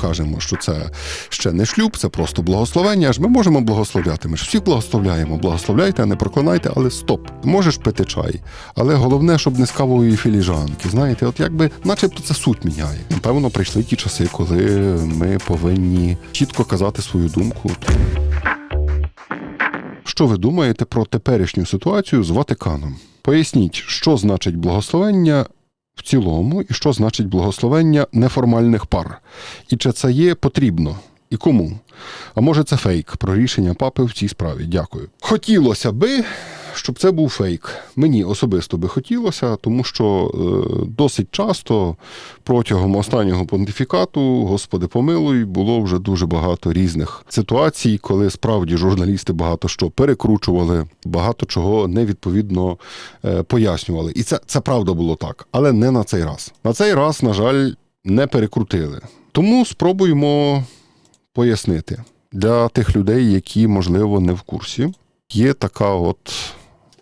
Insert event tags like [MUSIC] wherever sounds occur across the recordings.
кажемо, що це ще не шлюб, це просто благословення. Аж ми можемо благословляти. Ми ж всіх благословляємо. Благословляйте, не проклинайте, але стоп. Можеш пити чай. Але головне, щоб не з кавової філіжанки. Знаєте, от якби, начебто, це суть міняє. Напевно, прийшли ті часи, коли ми повинні чітко казати свою думку. Що ви думаєте про теперішню ситуацію з Ватиканом? Поясніть, що значить благословення в цілому, і що значить благословення неформальних пар, і чи це є потрібно, і кому? А може, це фейк про рішення папи в цій справі? Дякую. Хотілося би, щоб це був фейк. Мені особисто би хотілося, тому що е, досить часто протягом останнього понтифікату, Господи помилуй, було вже дуже багато різних ситуацій, коли справді журналісти багато що перекручували, багато чого невідповідно е, пояснювали. І це, це правда було так, але не на цей раз. На цей раз, на жаль, не перекрутили. Тому спробуємо пояснити для тих людей, які, можливо, не в курсі. Є така от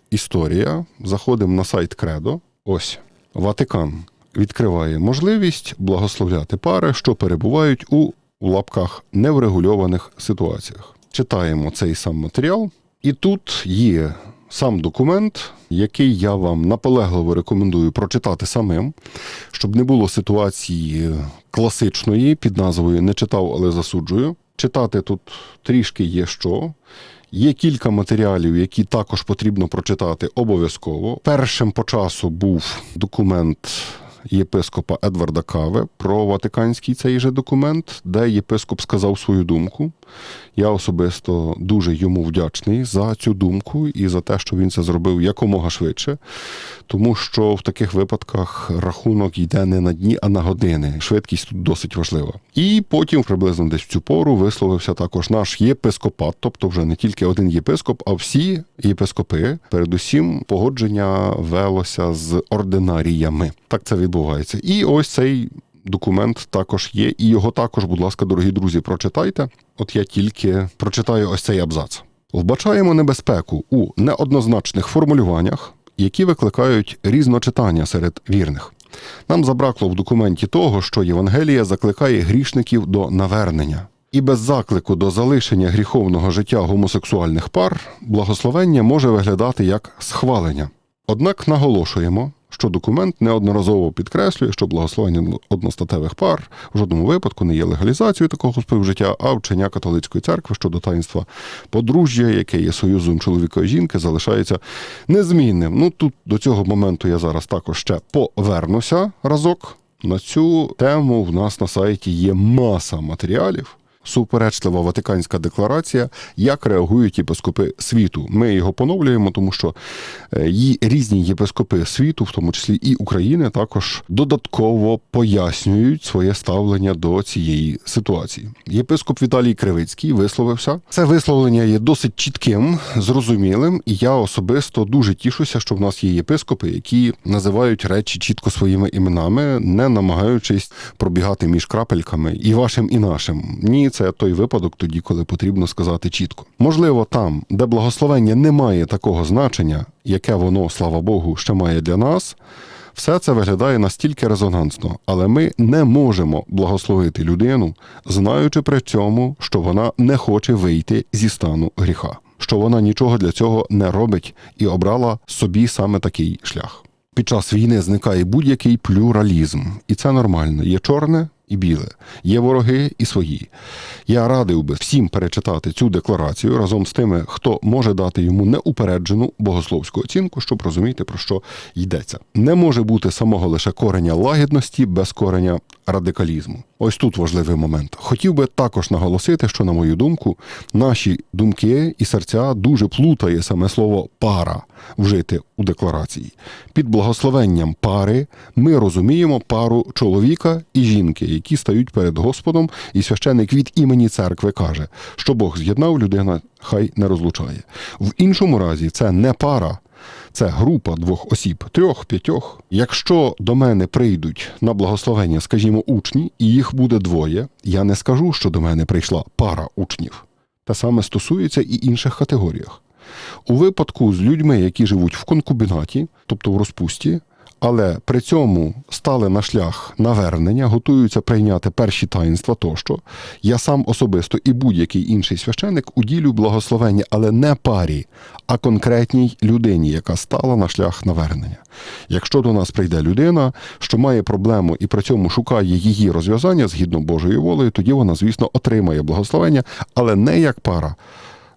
історія. Заходимо на сайт Кредо. Ось Ватикан відкриває можливість благословляти пари, що перебувають у в лапках неврегульованих ситуаціях. Читаємо цей сам матеріал, і тут є сам документ, який я вам наполегливо рекомендую прочитати самим, щоб не було ситуації класичної під назвою Не читав, але засуджую. Читати тут трішки є що. Є кілька матеріалів, які також потрібно прочитати обов'язково. Першим по часу був документ єпископа Едварда Каве про Ватиканський цей же документ, де єпископ сказав свою думку. Я особисто дуже йому вдячний за цю думку і за те, що він це зробив якомога швидше, тому що в таких випадках рахунок йде не на дні, а на години. Швидкість тут досить важлива. І потім, приблизно десь в цю пору, висловився також наш єпископат, тобто вже не тільки один єпископ, а всі єпископи. Передусім, погодження велося з ординаріями. Так це відбувається. І ось цей документ також є, і його також, будь ласка, дорогі друзі, прочитайте. От я тільки прочитаю ось цей абзац. Вбачаємо небезпеку у неоднозначних формулюваннях, які викликають різночитання серед вірних. Нам забракло в документі того, що Євангелія закликає грішників до навернення. І без заклику до залишення гріховного життя гомосексуальних пар благословення може виглядати як схвалення. Однак наголошуємо, що документ неодноразово підкреслює, що благословення одностатевих пар в жодному випадку не є легалізацією такого співжиття, а вчення католицької церкви щодо таїнства подружжя, яке є союзом чоловіка і жінки, залишається незмінним. Ну тут до цього моменту я зараз також ще повернуся разок. На цю тему в нас на сайті є маса матеріалів. Суперечлива Ватиканська декларація, як реагують єпископи світу. Ми його поновлюємо, тому що е, її різні єпископи світу, в тому числі і України, також додатково пояснюють своє ставлення до цієї ситуації. Єпископ Віталій Кривицький висловився. Це висловлення є досить чітким, зрозумілим, і я особисто дуже тішуся, що в нас є єпископи, які називають речі чітко своїми іменами, не намагаючись пробігати між крапельками і вашим, і нашим. Ні, це той випадок тоді, коли потрібно сказати чітко. Можливо, там, де благословення не має такого значення, яке воно, слава Богу, ще має для нас. Все це виглядає настільки резонансно, але ми не можемо благословити людину, знаючи при цьому, що вона не хоче вийти зі стану гріха, що вона нічого для цього не робить і обрала собі саме такий шлях. Під час війни зникає будь-який плюралізм, і це нормально. Є чорне і біле, є вороги і свої. Я радив би всім перечитати цю декларацію разом з тими, хто може дати йому неупереджену богословську оцінку, щоб розуміти, про що йдеться. Не може бути самого лише кореня лагідності без кореня радикалізму. Ось тут важливий момент. Хотів би також наголосити, що, на мою думку, наші думки і серця дуже плутає саме слово пара вжити у декларації. Під благословенням пари ми розуміємо пару чоловіка і жінки, які стають перед Господом, і священик від імені церкви каже, що Бог з'єднав людина, хай не розлучає. В іншому разі це не пара. Це група двох осіб, трьох, п'ятьох. Якщо до мене прийдуть на благословення, скажімо, учні, і їх буде двоє, я не скажу, що до мене прийшла пара учнів. Те саме стосується і інших категоріях. У випадку з людьми, які живуть в конкубінаті, тобто в розпусті, але при цьому стали на шлях навернення, готуються прийняти перші таїнства тощо. Я сам особисто і будь-який інший священик уділю благословення, але не парі, а конкретній людині, яка стала на шлях навернення. Якщо до нас прийде людина, що має проблему і при цьому шукає її розв'язання згідно Божої волею, тоді вона, звісно, отримає благословення, але не як пара.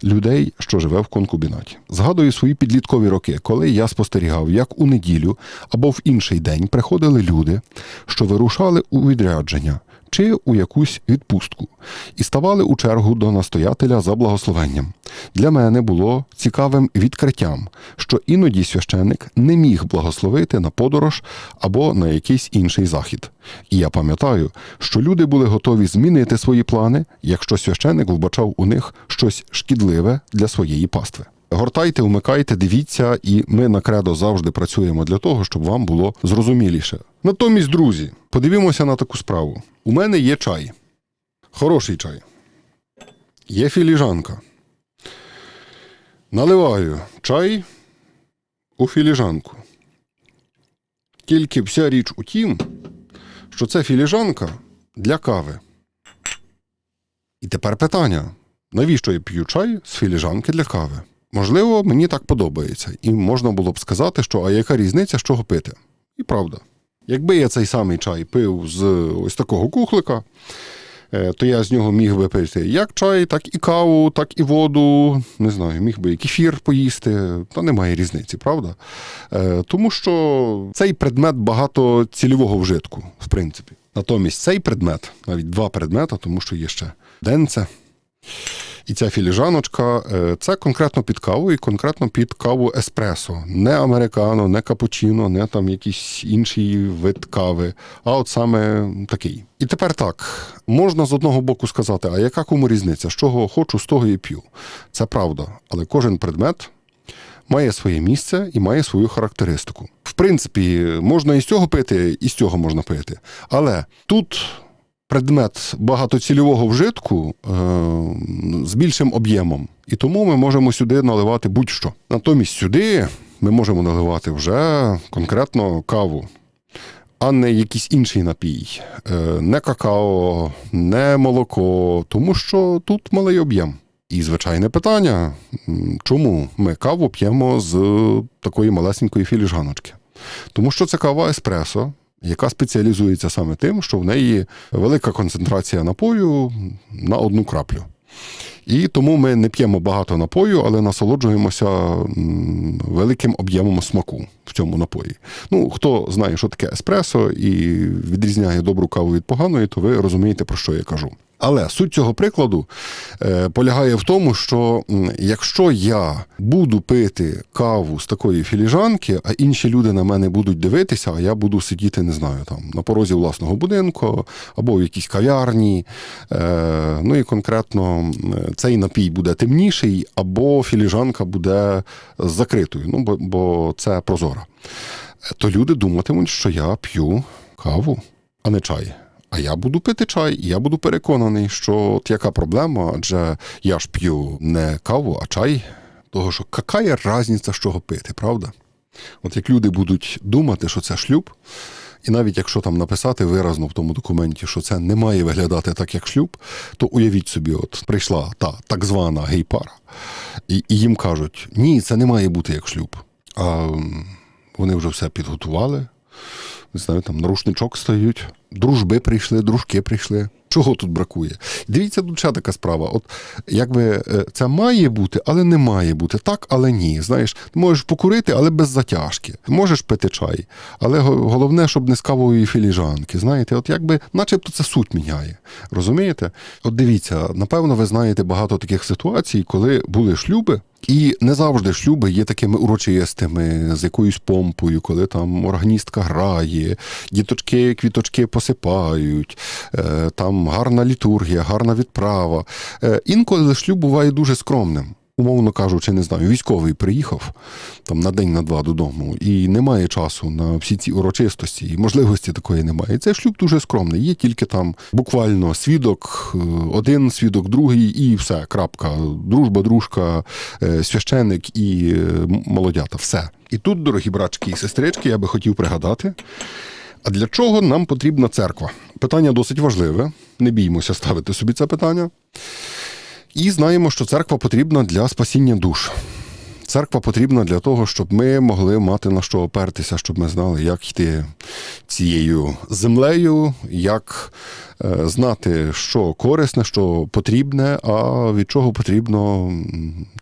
Людей, що живе в конкубінаті, згадую свої підліткові роки, коли я спостерігав, як у неділю або в інший день приходили люди, що вирушали у відрядження чи у якусь відпустку, і ставали у чергу до настоятеля за благословенням. Для мене було цікавим відкриттям, що іноді священик не міг благословити на подорож або на якийсь інший захід. І я пам'ятаю, що люди були готові змінити свої плани, якщо священик вбачав у них щось шкідливе для своєї пастви. Гортайте, вмикайте, дивіться, і ми на кредо завжди працюємо для того, щоб вам було зрозуміліше. Натомість, друзі, подивімося на таку справу. У мене є чай. Хороший чай. Є філіжанка. Наливаю чай у філіжанку. Тільки вся річ у тім, що це філіжанка для кави. І тепер питання: навіщо я п'ю чай з філіжанки для кави? Можливо, мені так подобається, і можна було б сказати, що а яка різниця, з чого пити? І правда. Якби я цей самий чай пив з ось такого кухлика, е, то я з нього міг би пити як чай, так і каву, так і воду. Не знаю, міг би і кефір поїсти, та немає різниці, правда? Е, Тому що цей предмет багато цільового вжитку, в принципі. Натомість цей предмет, навіть два предмета, тому що є ще денце. І ця філіжаночка е, це конкретно під каву і конкретно під каву еспресо. Не американо, не капучино, не там якийсь інший вид кави, а от саме такий. І тепер так, можна з одного боку сказати, а яка кому різниця? З чого хочу, з того і п'ю. Це правда, але кожен предмет. Має своє місце і має свою характеристику. В принципі, можна і з цього пити, і з цього можна пити. Але тут предмет багатоцільового вжитку е, з більшим об'ємом. І тому ми можемо сюди наливати будь-що. Натомість сюди ми можемо наливати вже конкретно каву. А не якийсь інший напій, Е, не какао, не молоко, тому що тут малий об'єм. І звичайне питання: чому ми каву п'ємо з такої малесенької філіжаночки? Тому що це кава еспресо, яка спеціалізується саме тим, що в неї велика концентрація напою на одну краплю. І тому ми не п'ємо багато напою, але насолоджуємося великим об'ємом смаку в цьому напої. Ну, хто знає, що таке еспресо і відрізняє добру каву від поганої, то ви розумієте, про що я кажу. Але суть цього прикладу е, полягає в тому, що якщо я буду пити каву з такої філіжанки, а інші люди на мене будуть дивитися, а я буду сидіти, не знаю, там на порозі власного будинку або в якійсь кав'ярні. Е, ну і конкретно цей напій буде темніший, або філіжанка буде закритою, ну бо, бо це прозора. То люди думатимуть, що я п'ю каву, а не чай. А я буду пити чай, і я буду переконаний, що от яка проблема, адже я ж п'ю не каву, а чай. Того що яка різниця, з чого пити, правда? От як люди будуть думати, що це шлюб, і навіть якщо там написати виразно в тому документі, що це не має виглядати так, як шлюб, то уявіть собі, от прийшла та так звана гей-пара, і, і їм кажуть: ні, це не має бути як шлюб. А вони вже все підготували. Не знаю, там нарушничок стають, дружби прийшли, дружки прийшли. Чого тут бракує? Дивіться, тут ще така справа. От якби е, це має бути, але не має бути. Так, але ні. Знаєш, ти можеш покурити, але без затяжки. Можеш пити чай, але головне, щоб не з кавової філіжанки. Знаєте, от якби, начебто, це суть міняє. Розумієте? От дивіться, напевно, ви знаєте багато таких ситуацій, коли були шлюби. І не завжди шлюби є такими урочистими, з якоюсь помпою, коли там органістка грає, діточки квіточки посипають, е, там гарна літургія, гарна відправа. Е, Інколи шлюб буває дуже скромним. Умовно кажучи, не знаю, військовий приїхав там на день на два додому і немає часу на всі ці урочистості, і можливості такої немає. І цей шлюб дуже скромний. Є тільки там буквально свідок, е, один свідок, другий, і все. Крапка. Дружба, дружка, е, священик і е, молодята. Все. І тут, дорогі братчики і сестрички, я би хотів пригадати. А для чого нам потрібна церква? Питання досить важливе. Не біймося ставити собі це питання. І знаємо, що церква потрібна для спасіння душ. Церква потрібна для того, щоб ми могли мати на що опертися, щоб ми знали, як йти цією землею, як е, знати, що корисне, що потрібне, а від чого потрібно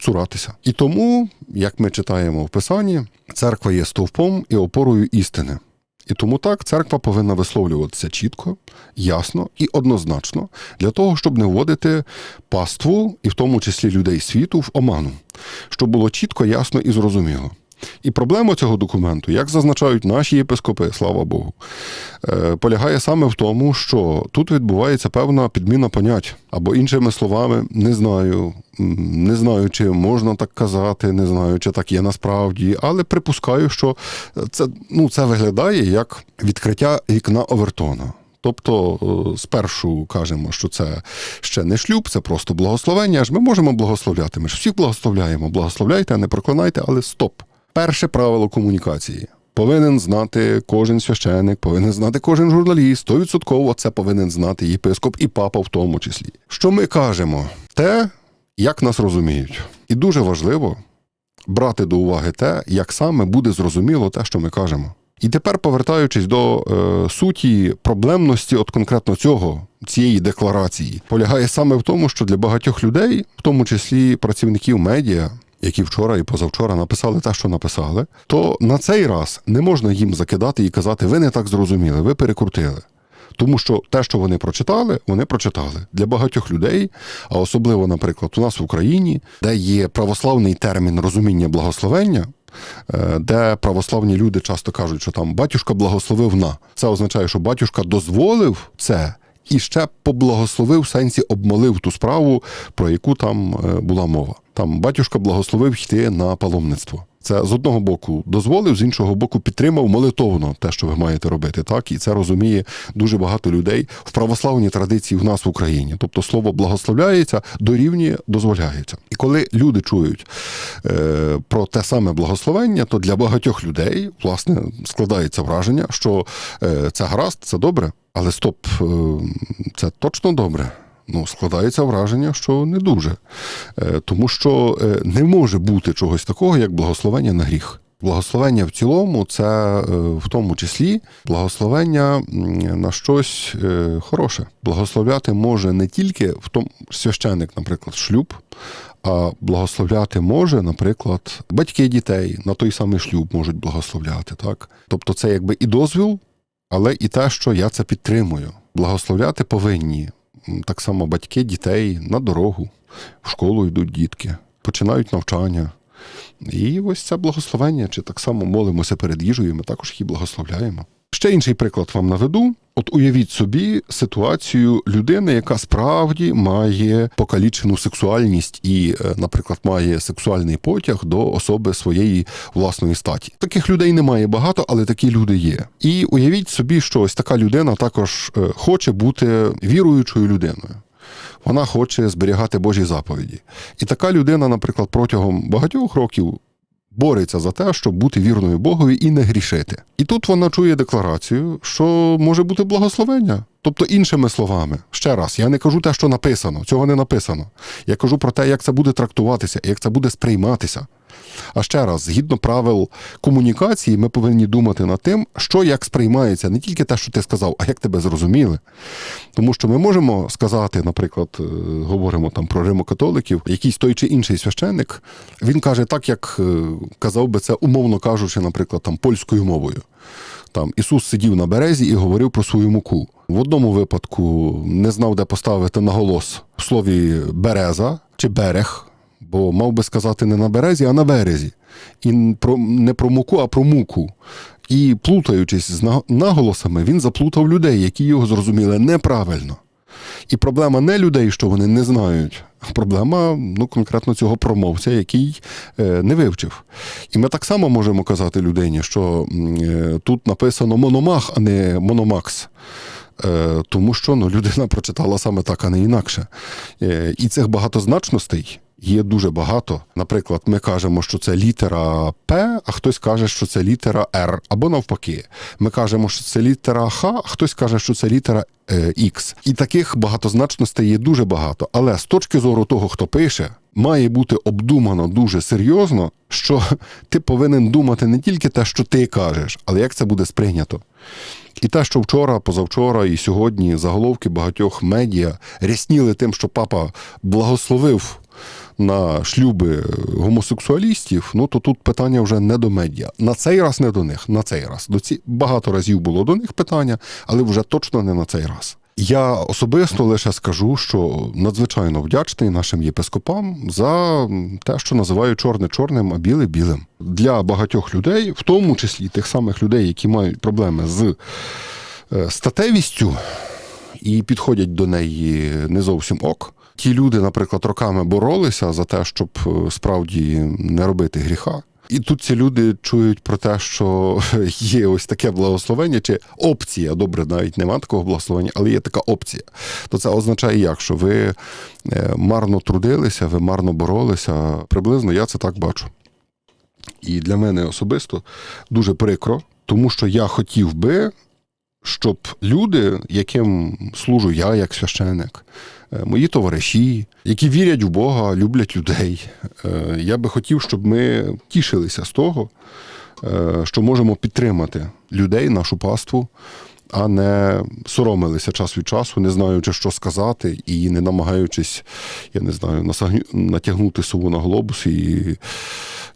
цуратися. І тому, як ми читаємо в Писанні, церква є стовпом і опорою істини. І тому так церква повинна висловлюватися чітко, ясно і однозначно для того, щоб не вводити паству, і в тому числі людей світу, в оману, щоб було чітко, ясно і зрозуміло. І проблема цього документу, як зазначають наші єпископи, слава Богу, е, полягає саме в тому, що тут відбувається певна підміна понять, або іншими словами, не знаю, не знаю, чи можна так казати, не знаю, чи так є насправді, але припускаю, що це, ну, це виглядає як відкриття вікна Овертона. Тобто, е, спершу кажемо, що це ще не шлюб, це просто благословення. Аж ми можемо благословляти. Ми ж всіх благословляємо. Благословляйте, не проклинайте, але стоп. Перше правило комунікації. Повинен знати кожен священик, повинен знати кожен журналіст. Стовідсотково це повинен знати єпископ і папа в тому числі. Що ми кажемо? Те, як нас розуміють. І дуже важливо брати до уваги те, як саме буде зрозуміло те, що ми кажемо. І тепер, повертаючись до е, суті проблемності, от конкретно цього, цієї декларації, полягає саме в тому, що для багатьох людей, в тому числі працівників медіа, які вчора і позавчора написали те, що написали, то на цей раз не можна їм закидати і казати, ви не так зрозуміли, ви перекрутили. Тому що те, що вони прочитали, вони прочитали для багатьох людей, а особливо, наприклад, у нас в Україні, де є православний термін розуміння благословення, е, де православні люди часто кажуть, що там батюшка благословив на. Це означає, що батюшка дозволив це. І ще поблагословив в сенсі обмолив ту справу, про яку там е, була мова. Там батюшка благословив йти на паломництво. Це з одного боку дозволив, з іншого боку підтримав молитовно те, що ви маєте робити. Так і це розуміє дуже багато людей в православній традиції в нас в Україні. Тобто слово благословляється дорівнює дозволяється. І коли люди чують е, про те саме благословення, то для багатьох людей власне складається враження, що е, це гаразд, це добре, але стоп, е, це точно добре. Ну, складається враження, що не дуже. Е, Тому що е, не може бути чогось такого, як благословення на гріх. Благословення в цілому це е, в тому числі благословення на щось хороше. Благословляти може не тільки в тому священик, наприклад, шлюб, а благословляти може, наприклад, батьки дітей на той самий шлюб можуть благословляти. Так? Тобто це якби і дозвіл, але і те, що я це підтримую. Благословляти повинні так само батьки дітей на дорогу, в школу йдуть дітки, починають навчання. І ось це благословення, чи так само молимося перед їжею, ми також її благословляємо. Ще інший приклад вам наведу. От уявіть собі ситуацію людини, яка справді має покалічену сексуальність і, е, наприклад, має сексуальний потяг до особи своєї власної статі. Таких людей немає багато, але такі люди є. І уявіть собі, що ось така людина також е, хоче бути віруючою людиною. Вона хоче зберігати Божі заповіді. І така людина, наприклад, протягом багатьох років бореться за те, щоб бути вірною Богові і не грішити. І тут вона чує декларацію, що може бути благословення. Тобто, іншими словами, ще раз, я не кажу те, що написано, цього не написано. Я кажу про те, як це буде трактуватися, як це буде сприйматися. А ще раз, згідно правил комунікації, ми повинні думати над тим, що як сприймається, не тільки те, що ти сказав, а як тебе зрозуміли. Тому що ми можемо сказати, наприклад, е, говоримо там про римокатоликів, якийсь той чи інший священник, він каже так, як е, казав би це, умовно кажучи, наприклад, там польською мовою. Там Ісус сидів на березі і говорив про свою муку. В одному випадку не знав, де поставити наголос в слові береза чи берег, бо мав би сказати не на березі, а на березі. І про, не про муку, а про муку. І плутаючись з наголосами, він заплутав людей, які його зрозуміли неправильно. І проблема не людей, що вони не знають. а Проблема ну, конкретно цього промовця, який е, не вивчив. І ми так само можемо казати людині, що е, тут написано мономах, а не мономакс. Е, тому що ну, людина прочитала саме так, а не інакше. Е, і цих багатозначностей є дуже багато. Наприклад, ми кажемо, що це літера П, а хтось каже, що це літера Р, або навпаки. Ми кажемо, що це літера Х, а хтось каже, що це літера е, Х. І таких багатозначностей є дуже багато. Але з точки зору того, хто пише, має бути обдумано дуже серйозно, що [LAUGHS] ти повинен думати не тільки те, що ти кажеш, але як це буде сприйнято. І те, що вчора, позавчора і сьогодні заголовки багатьох медіа рясніли тим, що папа благословив на шлюби гомосексуалістів, ну то тут питання вже не до медіа. На цей раз не до них, на цей раз. До ці багато разів було до них питання, але вже точно не на цей раз. Я особисто лише скажу, що надзвичайно вдячний нашим єпископам за те, що називаю чорне чорним, а біле білим. Для багатьох людей, в тому числі тих самих людей, які мають проблеми з е, статевістю і підходять до неї не зовсім ок. Ті люди, наприклад, роками боролися за те, щоб е, справді не робити гріха. І тут ці люди чують про те, що [LAUGHS] є ось таке благословення, чи опція. Добре, навіть нема такого благословення, але є така опція. То це означає як, що ви е, марно трудилися, ви марно боролися. Приблизно я це так бачу. І для мене особисто дуже прикро, тому що я хотів би, щоб люди, яким служу я як священик, е, мої товариші, які вірять в Бога, люблять людей, е, я би хотів, щоб ми тішилися з того, е, що можемо підтримати людей, нашу паству, а не соромилися час від часу, не знаючи, що сказати, і не намагаючись, я не знаю, насагню- натягнути сову на глобус і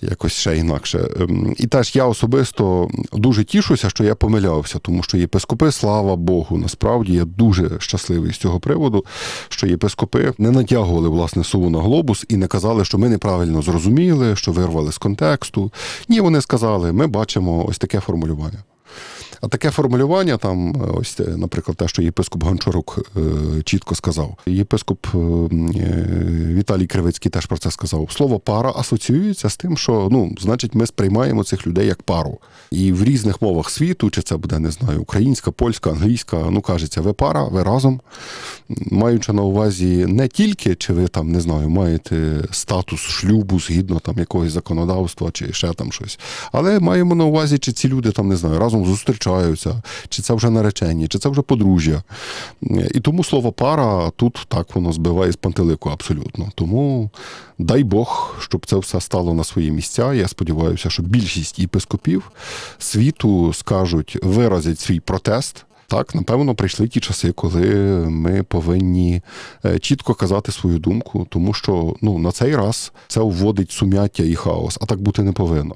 якось ще інакше. Ем, І теж я особисто дуже тішуся, що я помилявся, тому що єпископи, слава Богу, насправді я дуже щасливий з цього приводу, що єпископи не натягували власне сову на глобус і не казали, що ми неправильно зрозуміли, що вирвали з контексту. Ні, вони сказали, ми бачимо ось таке формулювання. А таке формулювання, там, е, ось, е, наприклад, те, що єпископ Гончарук е, чітко сказав. Єпископ Віталій Кривицький теж про це сказав. Слово пара асоціюється з тим, що ну, значить, ми сприймаємо цих людей як пару. І в різних мовах світу, чи це буде, не знаю, українська, польська, англійська, ну кажеться, ви пара, ви разом, маючи на увазі не тільки, чи ви там, не знаю, маєте статус шлюбу згідно там якогось законодавства, чи ще там щось. Але маємо на увазі, чи ці люди там не знаю, разом зустрічаються, чи це вже наречені, чи це вже подружжя. І тому слово пара тут так воно збиває з пантелику абсолютно. Тому дай Бог, щоб це все стало на свої місця. Я сподіваюся, що більшість єпископів світу скажуть, виразять свій протест. Так, напевно, прийшли ті часи, коли ми повинні е, чітко казати свою думку, тому що ну на цей раз це вводить сум'яття і хаос, а так бути не повинно.